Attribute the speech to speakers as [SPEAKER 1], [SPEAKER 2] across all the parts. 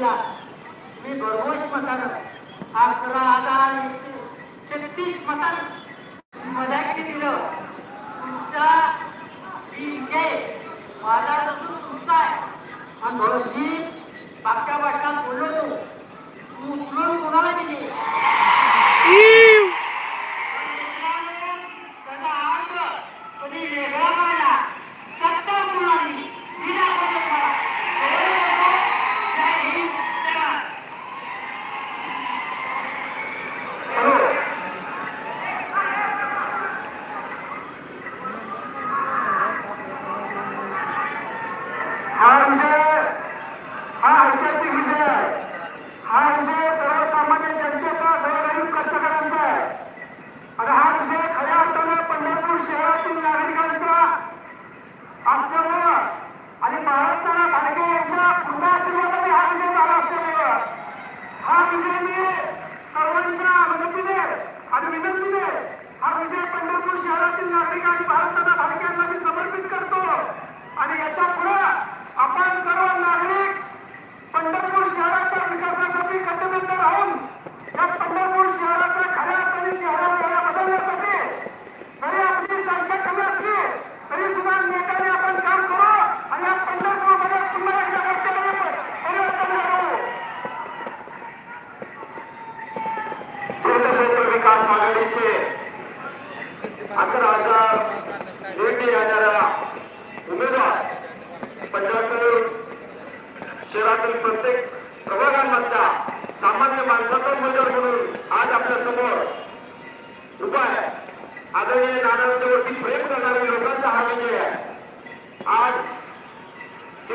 [SPEAKER 1] केला मी भरघोस मतान अकरा हजार छत्तीस मतान. मदाकी दिलं तुमचा विजय माझा नसून तुमचा आहे. आणि म्हणून मागच्या बोललो तू. उचलून कोणाला दिली?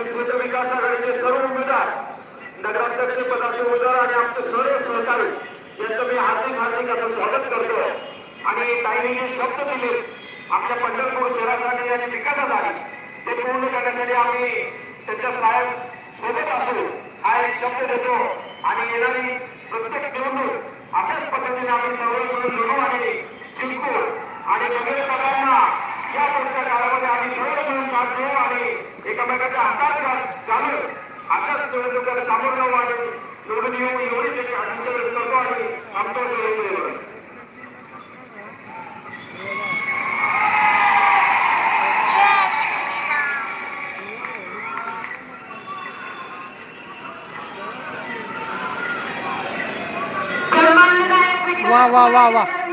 [SPEAKER 2] विविध विकास आघाडीचे सर्व उमेदवार नगराध्यक्ष पदाचे उमेदवार आणि आमचे सर्व सहकारी यांचं मी हार्दिक हार्दिक असं स्वागत करतो. आणि काही शब्द दिले आपल्या पंढरपूर शहरासाठी आणि विकासासाठी ते पूर्ण करण्यासाठी आम्ही त्यांच्या साहेब सोबत असू हा एक शब्द देतो. आणि येणारी प्रत्येक निवडणूक अशाच पद्धतीने आम्ही सर्व मिळून लढू आणि जिंकू. आणि सगळे सगळ्यांना या पुढच्या काळामध्ये आम्ही सर्व मिळून साथ देऊ आणि हातात अशाच निवडून येऊ एवढीच एक आमच्या करतो आणि आमचा
[SPEAKER 3] वा वा वा वा.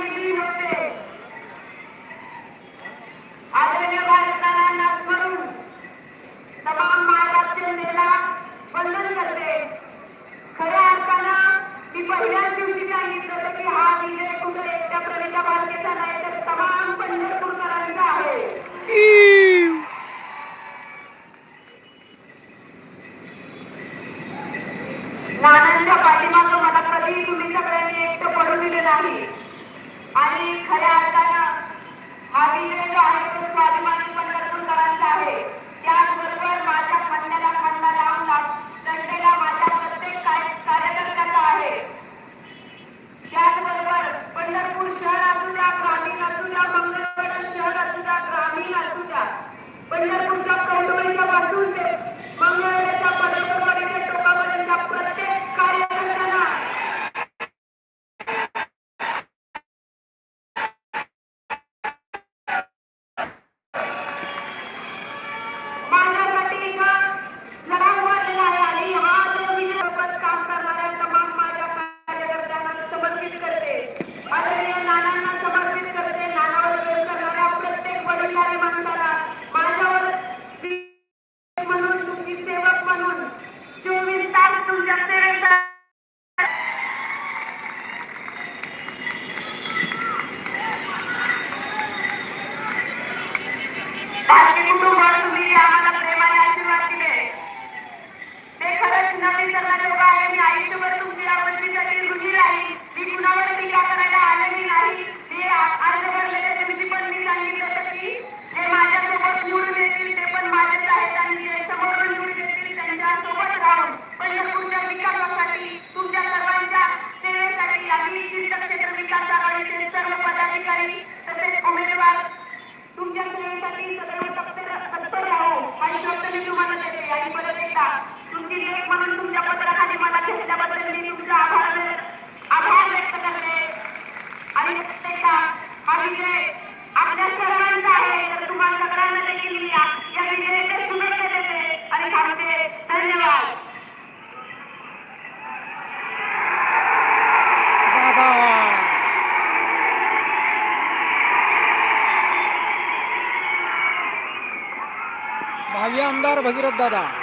[SPEAKER 4] शकले नाही. आणि खऱ्या अर्थानं हा विजय जो आहे तो स्वाभिमानी पंढरपूरकरांचा आहे. त्याचबरोबर माझ्या खंडाला खंडा लावून लढलेला माझ्या प्रत्येक कार्यकर्त्याचा आहे. त्याचबरोबर पंढरपूर शहर असू द्या ग्रामीण असू द्या मंगळवेढा शहर असू द्या ग्रामीण असू द्या पंढरपूरच्या कौटुंबिकापासून ते
[SPEAKER 3] मंगळवेढा आमदार भगीरथ दादा.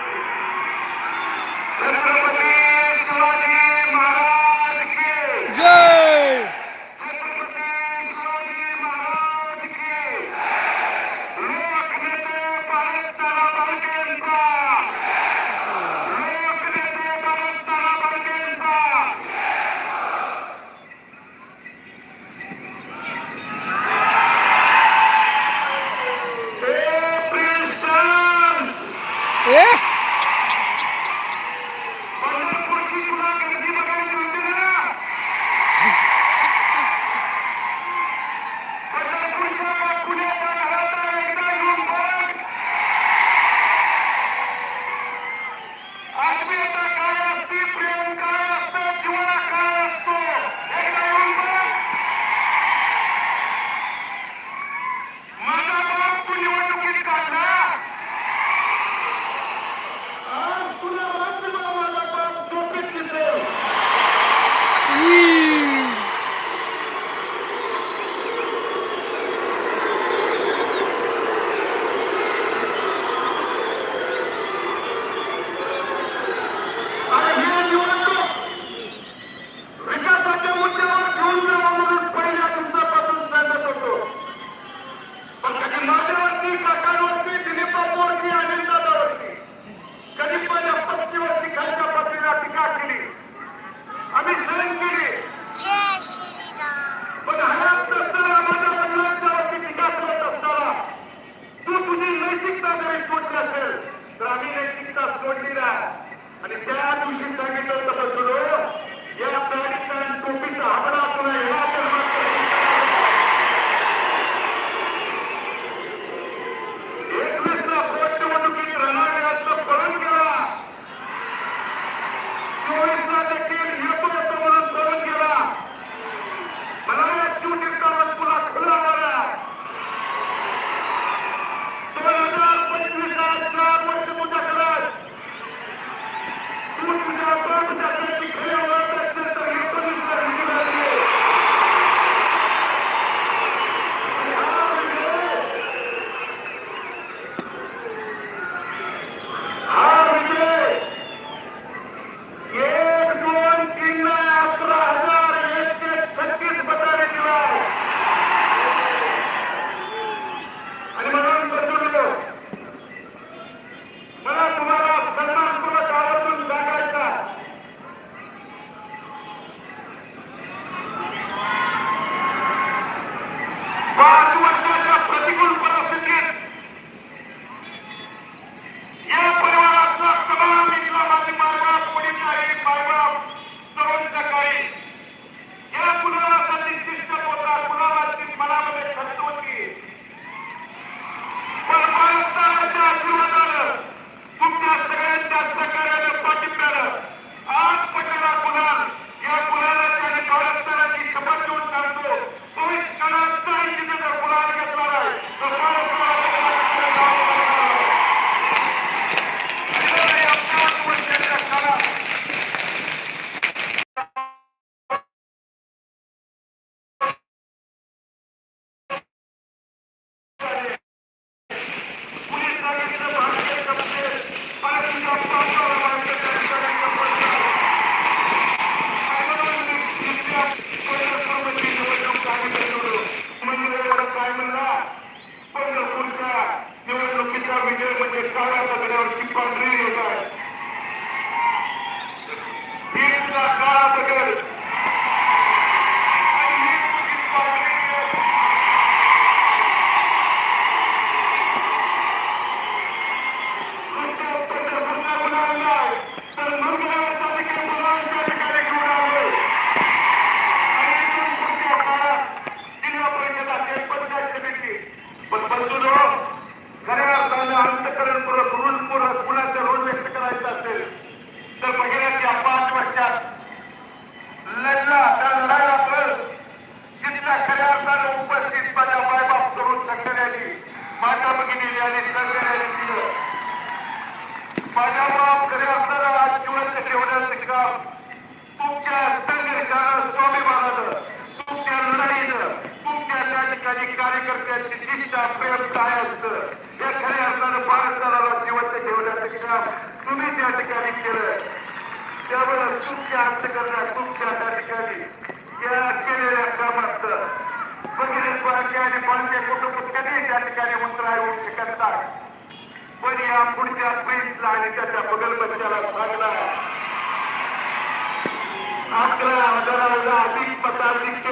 [SPEAKER 2] अकरा हजाराला अधिक पदाधिक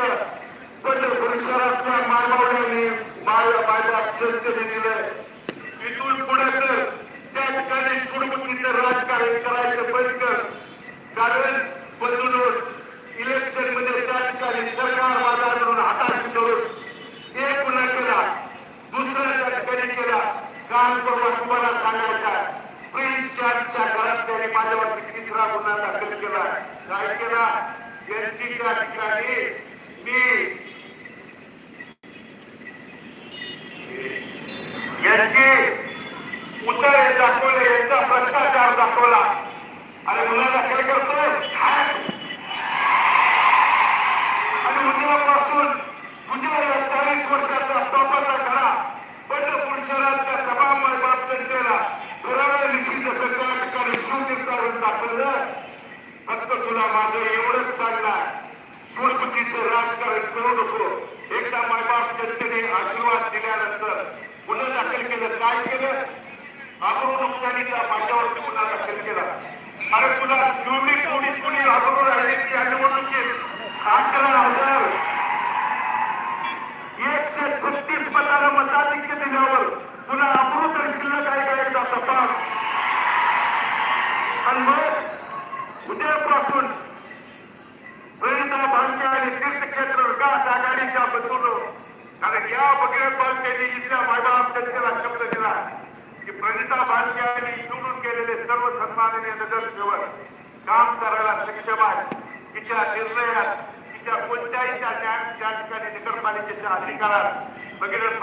[SPEAKER 2] पंढरपुरेश्वरातल्या मानवल्याने माझ्या माझ्या जनतेने दिलं. इथून पुढे त्या ठिकाणी सोडमुखीचं राजकारण करायचं बंद कर. कारण बदलून इलेक्शनमध्ये त्या ठिकाणी सरकार माझा म्हणून करून एक पुन्हा केला दुसऱ्या त्या ठिकाणी केला. काल परवा तुम्हाला सांगायचा फ्रेंच चार्जच्या घरात त्याने माझ्यावरती तिसरा केला. काय केला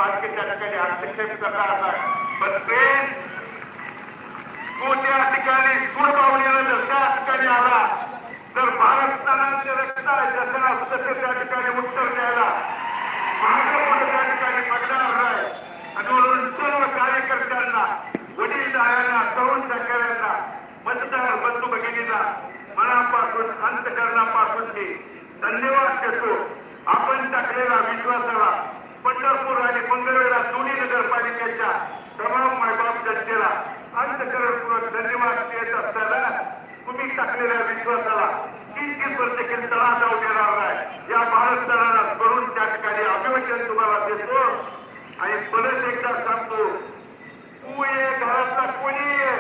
[SPEAKER 2] बाकीच्या ठिकाणी हस्तक्षेप करणार आता पण ते तो त्या ठिकाणी सूड पावलेला दसरा ठिकाणी आला. तर रस्ता दसरा त्या ठिकाणी उत्तर द्यायला. महाराष्ट्र त्या ठिकाणी आहे. आणि सर्व कार्यकर्त्यांना तरुण मतदार बंधू मनापासून अंतकरणापासून धन्यवाद देतो. आपण टाकलेला विश्वासाला पंढरपूर आणि मंगळवेळा दोन्ही नगरपालिकेच्या तमाम मायबाप जनतेला अंतकरणपूर्वक धन्यवाद देत असताना तुम्ही टाकलेल्या विश्वासाला किंचित वर देखील तळा जाऊ देणार नाही. या भारत तळाला करून त्या ठिकाणी अभिवचन तुम्हाला देतो. आणि परत एकदा सांगतो तू ये घरातला कोणी?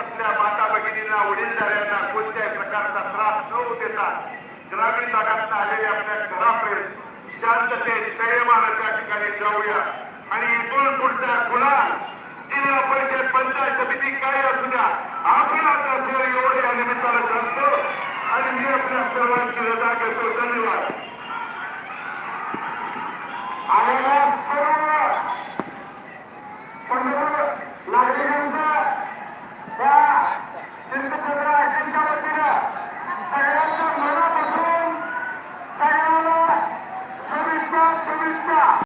[SPEAKER 2] आपल्या माता भगिनींना वडीलधाऱ्यांना कोणत्याही प्रकारचा त्रास न देता ग्रामीण भागात आलेले आपल्या घरापर्यंत शांततेत संयमानं त्या ठिकाणी जाऊया. आणि इथून पुढचा खुला जिल्हा परिषद पंचायत समिती काय असू द्या आपला तसेल एवढे या निमित्ताला सांगतो आणि मी आपल्या सर्वांची रजा घेतो. धन्यवाद. आलेल्या सर्व